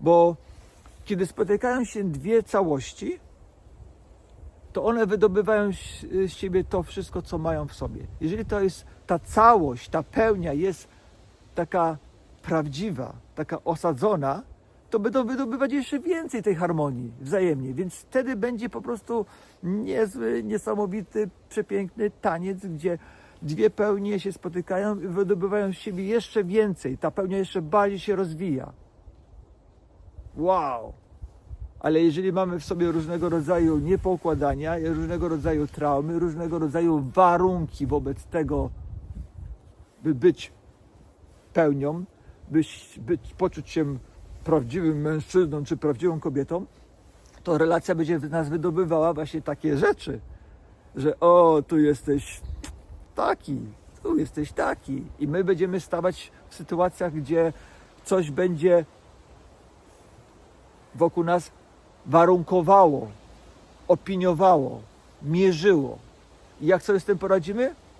Bo kiedy spotykają się dwie całości, to one wydobywają z siebie to wszystko, co mają w sobie. Jeżeli to jest ta całość, ta pełnia jest taka prawdziwa, taka osadzona, to będą wydobywać jeszcze więcej tej harmonii wzajemnie, więc wtedy będzie po prostu niezły, niesamowity, przepiękny taniec, gdzie dwie pełnie się spotykają i wydobywają z siebie jeszcze więcej. Ta pełnia jeszcze bardziej się rozwija. Wow! Ale jeżeli mamy w sobie różnego rodzaju niepokładania, różnego rodzaju traumy, różnego rodzaju warunki wobec tego, by być pełnią, byś, być, poczuć się prawdziwym mężczyzną czy prawdziwą kobietą, to relacja będzie w nas wydobywała właśnie takie rzeczy, że o, tu jesteś taki, tu jesteś taki. I my będziemy stawać w sytuacjach, gdzie coś będzie wokół nas warunkowało, opiniowało, mierzyło. I jak sobie z tym poradzimy?